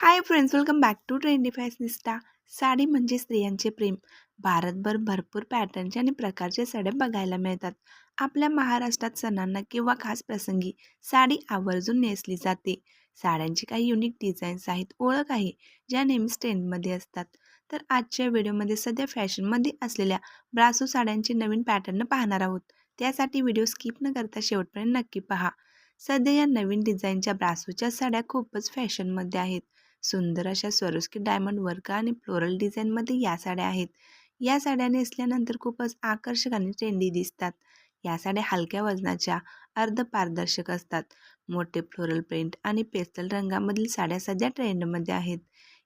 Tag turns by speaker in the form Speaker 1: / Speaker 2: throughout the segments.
Speaker 1: Hi friends welcome back to trendy fashionista sari म्हणजे स्त्रियांचे प्रेम. भारतभर भरपूर पॅटर्नचे आणि प्रकारचे साड्या बघायला मिळतात. आपल्या महाराष्ट्रात सणांना किंवा खास प्रसंगी साडी आवर्जून नेसली जाते. साड्यांची काही युनिक डिझाईन्स आहेत ओळख आहे ज्या नेहमीच ट्रेंडमध्ये असतात. तर आजच्या व्हिडिओमध्ये सध्या फॅशनमध्ये असलेल्या ब्रासो साड्यांचे नवीन पॅटर्न पाहणार आहोत. त्यासाठी व्हिडिओ स्किप न करता शेवटपर्यंत नक्की पहा. सध्या या नवीन डिझाईनच्या ब्रासोच्या साड्या खूपच फॅशनमध्ये आहेत. सुंदर अशा स्वरुस्की डायमंड वर्क आणि फ्लोरल डिझाईनमध्ये या साड्या आहेत. या साड्या नेसल्यानंतर खूपच आकर्षक आणि ट्रेंडी दिसतात. या साड्या हलक्या वजनाच्या अर्ध पारदर्शक असतात. मोठे फ्लोरल प्रिंट आणि पेस्टल रंगामधील साड्या सध्या ट्रेंडमध्ये आहेत.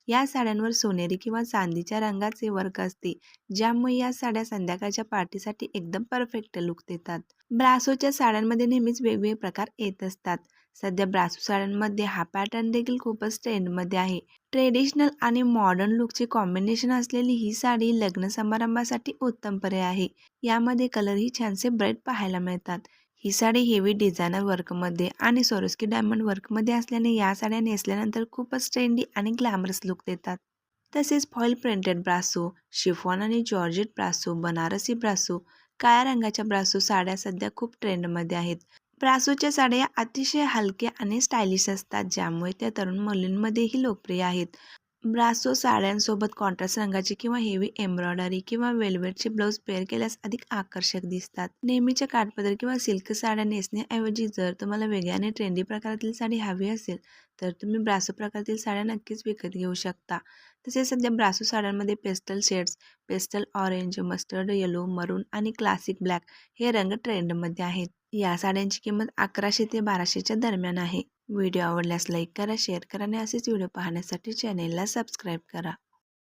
Speaker 1: या साड्यांवर सोनेरी किंवा चांदीच्या रंगाचे वर्क असते ज्यामुळे या साड्या संध्याकाळच्या पार्टीसाठी एकदम परफेक्ट लुक देतात. ब्रासोच्या साड्यांमध्ये नेहमीच वेगवेगळे प्रकार येत असतात. सध्या ब्रासो साड्यांमध्ये हा पॅटर्न देखील खूपच ट्रेंडमध्ये आहे. ट्रेडिशनल आणि मॉडर्न लुकचे कॉम्बिनेशन असलेली ही साडी लग्न समारंभासाठी उत्तम पर्याय आहे. यामध्ये कलरही छानसे ब्राईट पाहायला मिळतात. ही साडी हेवी डिझायनर वर्कमध्ये आणि सोरोस्की डायमंड वर्कमध्ये असल्याने या साड्या नेसल्यानंतर खूपच ट्रेंडी आणि ग्लॅमरस लुक देतात. तसेच फॉईल प्रिंटेड ब्रासो शिफॉन आणि जॉर्जेट ब्रासो बनारसी ब्रासो काळ्या रंगाच्या ब्रासो साड्या सध्या खूप ट्रेंडमध्ये आहेत. ब्रासोच्या साड्या अतिशय हलक्या आणि स्टायलिश असतात ज्यामुळे त्या तरुण मुलींमध्येही लोकप्रिय आहेत. ब्रासो साड्यांसोबत कॉन्ट्रास्ट रंगाची किंवा हेवी एम्ब्रॉयडरी किंवा वेल्वेटचे ब्लाऊज पेअर केल्यास अधिक आकर्षक दिसतात. नेहमीच्या काठपदर किंवा सिल्क साड्या नेसण्याऐवजी जर तुम्हाला वेगळ्या आणि ट्रेंडी प्रकारातील साडी हवी असेल तर तुम्ही ब्रासो प्रकारातील साड्या नक्कीच विकत घेऊ शकता. तसेच सध्या ब्रासो साड्यांमध्ये pastel shades pastel orange mustard yellow maroon आणि क्लासिक ब्लॅक हे रंग ट्रेंडमध्ये आहेत. या साड्यांची किंमत अकराशे ते बाराशेच्या दरम्यान आहे. व्हिडिओ आवडल्यास लाईक करा शेअर करा आणि असेच व्हिडिओ पाहण्यासाठी चॅनेलला सबस्क्राईब करा.